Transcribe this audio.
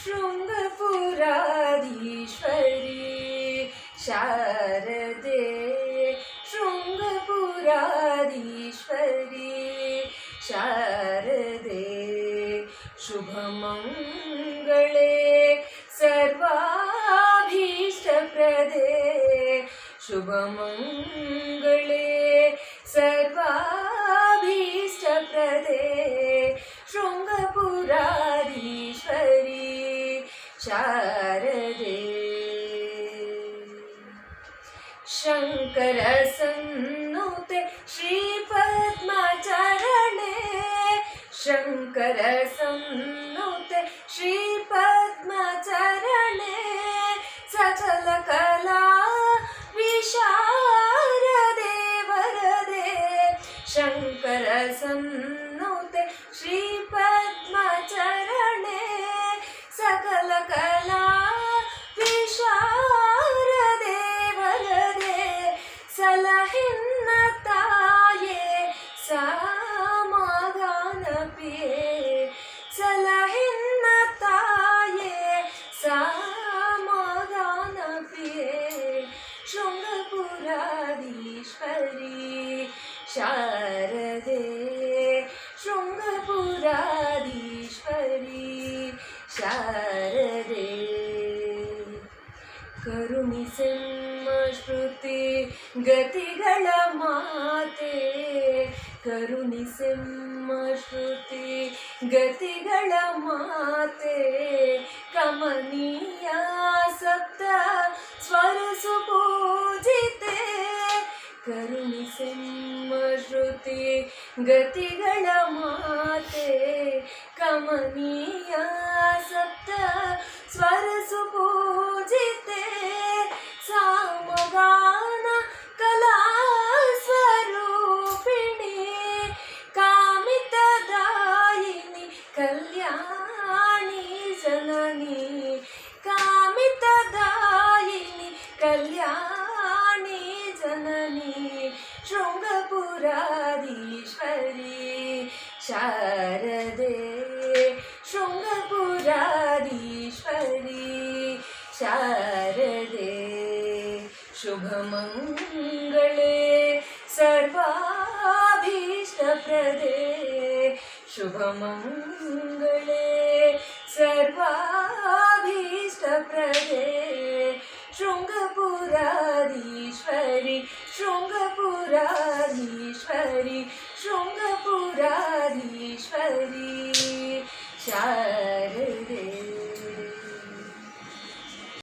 शृङ्गपुराधीश्वरी शारदे शृङ्गपुराधीश्वरी शारदे शुभमङ्गले सर्वाभीष्टप्रदे शुभमङ्गले शारदे शङ्करसन्नुते शंकर शङ्करसन्नुते शारदे। शृङ्गपुरादीश्वरी शारदे। करुणिसिंहश्रुति गतिगळ माते। करुणिसिंहश्रुति गतिगळ माते। कमनीया सप्त श्रुति गति गणमा कमनीया सप्त स्वरसुप ശൃംഗപുരാധീശ്വരി ശാരദേ. ശൃംഗപുരാധീശ്വരി ശാരദേ. ശുഭമംഗളേ സർവാഭീഷ്ടപ്രദേ. ശുഭമംഗളേ സർവാ ஈஸ்வரி ಶೃಂಗಪುರಾಧೀಶ್ವರಿ ಶೃಂಗಪುರಾಧೀಶ್ವರಿ ಶಾ